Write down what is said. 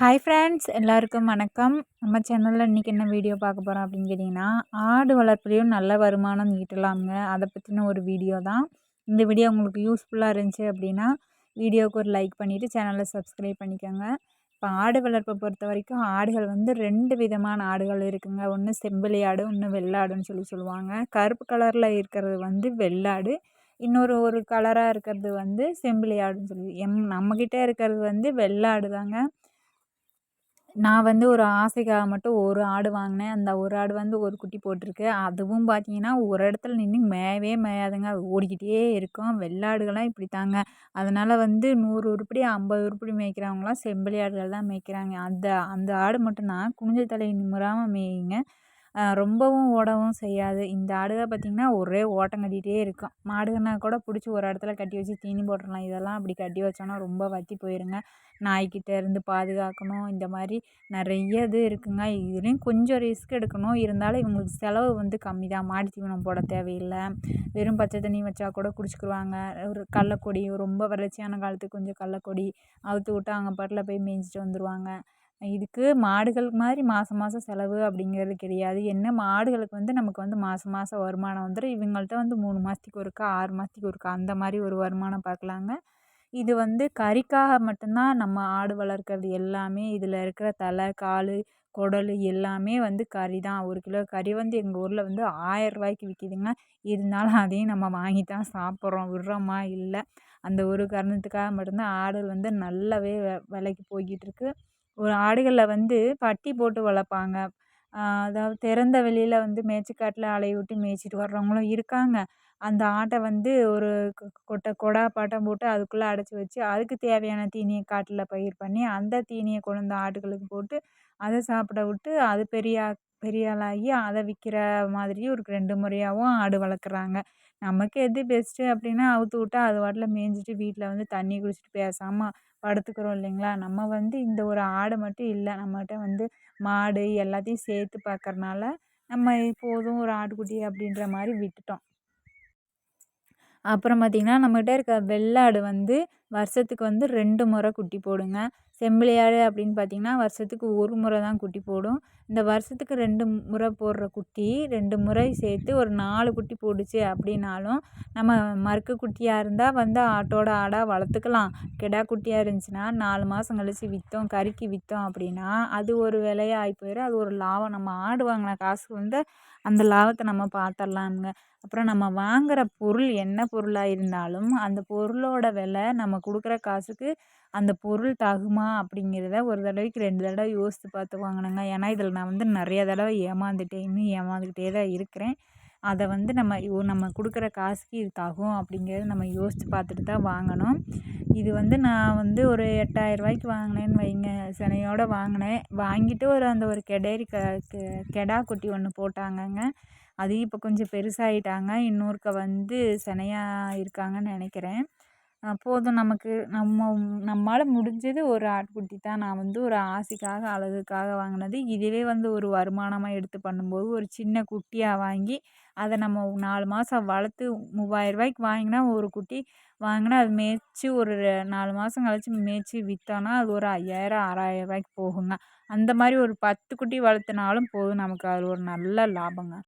Hi friends எல்லாருக்கும் வணக்கம். நம்ம சேனலில் இன்றைக்கி என்ன வீடியோ பார்க்க போகிறோம் அப்படின்னு கேட்டிங்கன்னா ஆடு வளர்ப்புலையும் நல்ல வருமானம் ஈட்டலாம்ங்க. அதை பற்றின ஒரு வீடியோ தான். இந்த வீடியோ உங்களுக்கு யூஸ்ஃபுல்லாக இருந்துச்சு அப்படின்னா வீடியோவுக்கு ஒரு லைக் பண்ணிவிட்டு சேனலை சப்ஸ்கிரைப் பண்ணிக்கோங்க. இப்போ ஆடு வளர்ப்பை பொறுத்த வரைக்கும் ஆடுகள் வந்து ரெண்டு விதமான ஆடுகள் இருக்குங்க. ஒன்று செம்பிளி ஆடு ஒன்று வெள்ளாடுன்னு சொல்லி சொல்லுவாங்க. கருப்பு கலரில் இருக்கிறது வந்து வெள்ளாடு இன்னொரு ஒரு கலராக இருக்கிறது வந்து செம்பிளி ஆடுன்னு சொல்லி எம் நம்மக்கிட்ட இருக்கிறது வந்து வெள்ளாடு தாங்க நான் வந்து ஒரு ஆசைக்காக மட்டும் ஒரு ஆடு வாங்கினேன். அந்த ஒரு ஆடு வந்து ஒரு குட்டி போட்டிருக்கு. அதுவும் பார்த்தீங்கன்னா ஒரு இடத்துல நின்று மேயவே மேயாதுங்க. ஓடிக்கிட்டே இருக்கும். வெள்ளாடுகள்லாம் இப்படி தாங்க அதனால் வந்து நூறு உருப்படி ஐம்பது உருப்படி மேய்க்கிறவங்களாம் செம்பலி ஆடுகள் தான் மேய்க்கிறாங்க. அந்த அந்த ஆடு மட்டும்தான் குனிஞ்ச தலை நிமிராமல் மேயுங்க. ரொம்பவும் ஓடவும் செய்யாது. இந்த ஆடுகள் பார்த்திங்கன்னா ஒரே ஓட்டம் கட்டிகிட்டே இருக்கும். மாடுகள்னா கூட பிடிச்சி ஒரு இடத்துல கட்டி வச்சு தீனி போட்டுடலாம் இதெல்லாம் அப்படி கட்டி வச்சோன்னா ரொம்ப வற்றி போயிருங்க. நாய்க்கிட்டேருந்து பாதுகாக்கணும். இந்த மாதிரி நிறைய இது இருக்குங்க. இதுலேயும் கொஞ்சம் ரிஸ்க் எடுக்கணும். இருந்தாலும் இவங்களுக்கு செலவு வந்து கம்மி தான். மாடி தீவனம் போட தேவையில்லை. வெறும் பச்சை தண்ணி வச்சா கூட குடிச்சிக்கிடுவாங்க ஒரு கடலக்கொடி ரொம்ப வறட்சியான காலத்துக்கு கொஞ்சம் கடலக்கொடி அவுத்து விட்டு அவங்க பாட்டில் போய் மேய்ஞ்சிட்டு வந்துடுவாங்க இதுக்கு மாடுகள் மாதிரி மாதம் மாதம் செலவு அப்படிங்கிறது கிடையாது. என்ன மாடுகளுக்கு வந்து நமக்கு வந்து மாதம் மாதம் வருமானம் வந்துடும் இவங்கள்ட்ட வந்து மூணு மாதத்துக்கு ஒருக்கா ஆறு மாதத்துக்கு ஒருக்கா அந்த மாதிரி ஒரு வருமானம் பார்க்கலாங்க. இது வந்து கறிக்காக மட்டும்தான் நம்ம ஆடு வளர்க்கிறது எல்லாமே. இதில் இருக்கிற தலை கால் குடலு எல்லாமே வந்து கறி தான் ஒரு கிலோ கறி வந்து எங்கள் ஊரில் வந்து ஆயரூவாய்க்கு விற்கிதுங்க இருந்தாலும் அதையும் நம்ம வாங்கி தான் சாப்பிட்றோம். விடுறோமா? இல்லை. அந்த ஒரு காரணத்துக்காக மட்டும்தான் ஆடுகள் வந்து நல்லாவே விலைக்கு போய்கிட்டுருக்கு ஒரு ஆடுகளில் வந்து பட்டி போட்டு வளர்ப்பாங்க. அதாவது திறந்த வெளியில் வந்து மேய்ச்சிக்காட்டில் அலைய விட்டு மேய்ச்சிட்டு வர்றவங்களும் இருக்காங்க. அந்த ஆட்டை வந்து ஒரு கொட்டை கொடா பாட்டம் போட்டு அதுக்குள்ளே அடைச்சி வச்சு அதுக்கு தேவையான தீனியை காட்டில் பயிர் பண்ணி அந்த தீனியை கொண்டு வந்து ஆடுகளுக்கு போட்டு அதை சாப்பிட விட்டு அது பெரிய பெரிய ஆளாகி அதை விற்கிற மாதிரியும் ஒரு ரெண்டு முறையாகவும் ஆடு வளர்க்குறாங்க. நமக்கு எது பெஸ்ட்டு அப்படின்னா அவுத்து விட்டா அது பாட்டில் மேய்ஞ்சிட்டு வீட்டில் வந்து தண்ணி குடிச்சிட்டு பேசாமல் படுத்துக்கிறோம் இல்லைங்களா? நம்ம வந்து இந்த ஒரு ஆடு மட்டும் இல்லை. நம்மகிட்ட வந்து மாடு எல்லாத்தையும் சேர்த்து பார்க்கறனால நம்ம போதும் ஒரு ஆட்டுக்குட்டி அப்படின்ற மாதிரி விட்டுட்டோம். அப்புறம் பார்த்திங்கன்னா நம்மகிட்ட இருக்க வெள்ளாடு வந்து வருஷத்துக்கு வந்து ரெண்டு முறை குட்டி போடுங்க. செம்பிளியாடு அப்படின்னு பார்த்திங்கன்னா வருஷத்துக்கு ஒரு முறை தான் குட்டி போடும். இந்த வருஷத்துக்கு ரெண்டு முறை போடுற குட்டி ரெண்டு முறை சேர்த்து ஒரு நாலு குட்டி போட்டுச்சு அப்படின்னாலும் நம்ம மறுக்க குட்டியாக இருந்தால் வந்து ஆட்டோட ஆடாக வளர்த்துக்கலாம். கெடா குட்டியாக இருந்துச்சுன்னா நாலு மாதம் கழித்து விற்றோம் கறிக்கு விற்றோம் அப்படின்னா அது ஒரு விலையாகி போயிடும் அது ஒரு லாபம். நம்ம ஆடு வாங்கின காசுக்கு வந்து அந்த லாபத்தை நம்ம பார்த்துடலாமுங்க அப்புறம் நம்ம வாங்குகிற பொருள் என்ன பொருளாக இருந்தாலும் அந்த பொருளோட விலை நம்ம கொடுக்குற காசுக்கு அந்த பொருள் தகுமா அப்படிங்கிறத ஒரு தடவைக்கு ரெண்டு தடவை யோசித்து பார்த்து வாங்கினேங்க. ஏன்னா இதில் நான் வந்து நிறைய தடவை ஏமாந்துட்டேன். இன்னும் ஏமாந்துக்கிட்டே தான் இருக்கிறேன். அதை வந்து நம்ம நம்ம கொடுக்குற காசுக்கு இது தகும் அப்படிங்கிறத நம்ம யோசித்து பார்த்துட்டு தான் வாங்கணும். இது வந்து நான் வந்து ஒரு எட்டாயிரம் ரூபாய்க்கு வாங்கினேன்னு வைங்க. சினையோடு வாங்கினேன். வாங்கிட்டு ஒரு அந்த ஒரு கெடேரி க கெடா குட்டி ஒன்று போட்டாங்கங்க. அது இப்போ கொஞ்சம் பெருசாகிட்டாங்க இன்னொருக்க வந்து சினையாக இருக்காங்கன்னு நினைக்கிறேன். போதும் நமக்கு. நம்ம நம்மால் முடிஞ்சது ஒரு ஆட்டுக்குட்டி தான். நான் வந்து ஒரு ஆசைக்காக அழகுக்காக வாங்கினது. இதுவே வந்து ஒரு வருமானமாக எடுத்து பண்ணும்போது ஒரு சின்ன குட்டியாக வாங்கி அதை நம்ம நாலு மாதம் வளர்த்து மூவாயிரரூபாய்க்கு வாங்கினா ஒரு குட்டி வாங்கினா அது மேய்ச்சி ஒரு நாலு மாதம் கழிச்சு மேய்ச்சி விற்றோன்னா அது ஒரு ஐயாயிரம் ஆறாயிரம் ரூபாய்க்கு போகுங்க. அந்த மாதிரி ஒரு பத்து குட்டி வளர்த்துனாலும் போதும் நமக்கு. அது ஒரு நல்ல லாபங்க.